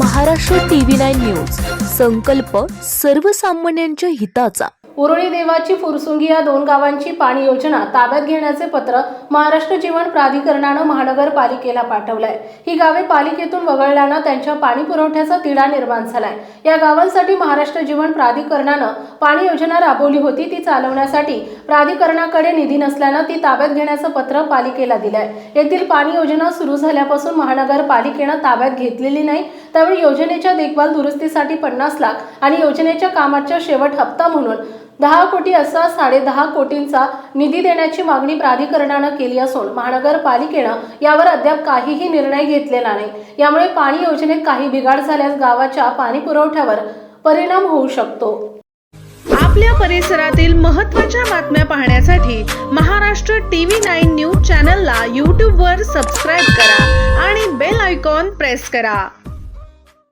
Maharashtra TV nine news. संकल्प सर्वसामान्यांच्या हिताचा. उरुळी देवाची फुरसुंगी या दोन गावांची पाणी योजना ताब्यात घेण्याचे पत्र महाराष्ट्र जीवन प्राधिकरणानं महानगरपालिकेला पाठवलंय. ही गावे पालिकेतून वगळल्यानं त्यांच्या पाणी पुरवठ्याचा तिढा निर्माण झालाय. या गावांसाठी महाराष्ट्र जीवन प्राधिकरणानं पाणी योजना राबवली होती ती चालवण्यासाठी प्राधिकरणाकडे निधी नसल्यानं ती ताब्यात घेण्याचं पत्र पालिकेला दिलंय. येथील पाणी योजना सुरू झाल्यापासून महानगरपालिकेनं ताब्यात घेतलेली नाही त्यावेळी योजनेच्या देखभाल दुरुस्तीसाठी पन्नास लाख आणि योजनेच्या कामाच्या शेवट हप्ता म्हणून दहा कोटी असा साडेदहा कोटींचा निधी देण्याची मागणी प्राधिकरणानं केली असून महानगरपालिकेनं यावर अद्याप काहीही निर्णय घेतलेला नाही. यामुळे पाणी योजनेत काही बिघाड झाल्यास गावाच्या पाणी पुरवठ्यावर परिणाम होऊ शकतो. आपल्या परिसरातील महत्त्वाच्या बातम्या पाहण्यासाठी महाराष्ट्र टीव्ही नाईन न्यूज चॅनलला यूट्यूबवर सबस्क्राईब करा आणि बेल आयकॉन प्रेस करा.